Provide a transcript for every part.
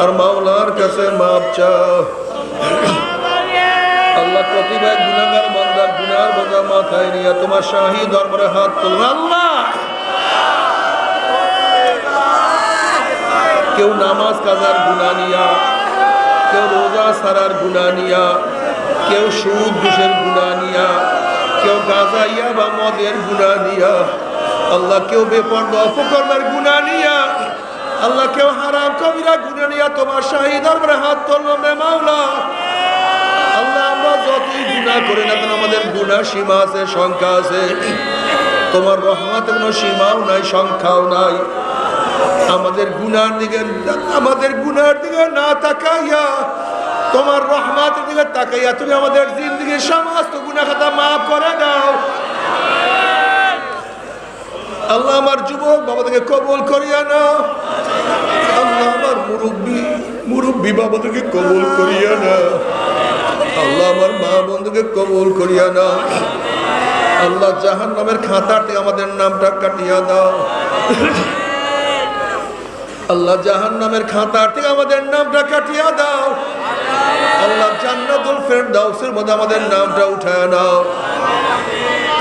আর মাওলার কাছে মাপ চাও। আল্লাহ প্রতিভা গুণাগার বান্দা গুনার বোঝা মাথায় নিয়ে তোমার শাহী দরবারে হাত তুলবে। আল্লাহ! কেউ নামাজ কাজার গুণা নিয়া, কেউ রোজা সারার গুণা নিয়া, কেউ সুদ ঘুষের গুণা নিয়া, কেউ গাজাইয়া বা মদের গুণা নিয়া, আল্লাহ কেউ বেপর্দ অপকর্মের গুণা নিয়া আল্লাহ কেউ হারাম কবিরা গুণা নিয়া তোমার শাহী দরবারে হাত তুললাম রে মাওলা। আল্লাহ, আমরা যতই গুণা করি না কেন, আমাদের গুণা সীমা আছে, সংখ্যা আছে। তোমার রহমতের কোনো সীমাও নাই, সংখ্যাও নাই। আমাদের গুনার দিকে, আমাদের গুনার দিকে না তাকাইয়া, তোমার রহমতের দিকে তাকাইয়া তুমি আমাদের জিন্দগির সমস্ত গুণা খাতা মাফ করে দাও। আল্লাহ আমার যুবক বাবাদেরকে কবল করিয়া নাও। আল্লাহ আমার মুরব্বী মুরব্বী বাবাদেরকে কবল করিয়া নাও। আল্লাহ আমার মা বন্ধুকে কবল করিয়া নাও। আল্লাহ জাহান নামের থেকে আমাদের নামটা কাটিয়া দাও। আল্লাহ জাহান নামের থেকে আমাদের নামটা কাটিয়া দাও। আল্লাহ জান্নাতুল ফেরদাউসের মধ্যে আমাদের নামটা উঠায় নাও।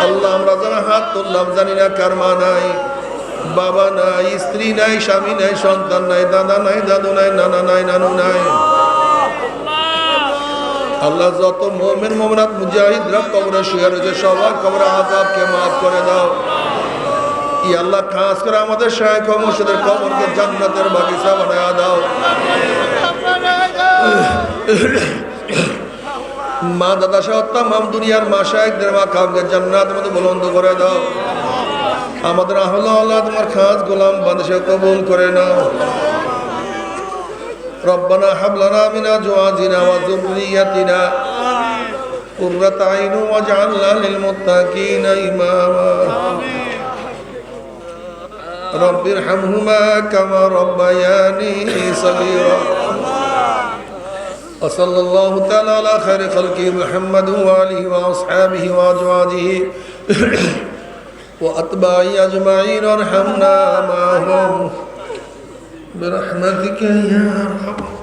আল্লাহ আমরা যারা হাত তুললাম জানি না কার মা নাই, বাবা নাই, স্ত্রী নাই, স্বামী নাই, সন্তান নাই, দাদা নাই, দাদু নাই, নানা নাই, নানু নাই। আল্লাহ যত মোমেন মোমনাথ মুজাহিদরা কবরে শুয়ে রয়েছে, সবার কবরে আজাবকে মাফ করে দাও। ই আল্লাহ খাস করে আমাদের শায়খ মুর্শিদের কবরকে জান্নাতের বাগিচা বানায় দাও। মা দাদা সহ তাম দুনিয়ার মা শায়কদের মা কামকে জান্নাতের মধ্যে বুলন্দ করে দাও আমাদের আহল আল্লাহ তোমার খাস গোলাম বাদেশে কবুল করে নাও ربنا هب لنا من ازواجنا وذريتنا قرة عين واجعلنا للمتقين اماما رب ارحمهما كما ربياني صغيرا وصلى الله تعالى على خير خلقه محمد وآله وأصحابه وأزواجه. وأتباعه أجمعين وارحمنا معهم برحمتك يا أرحم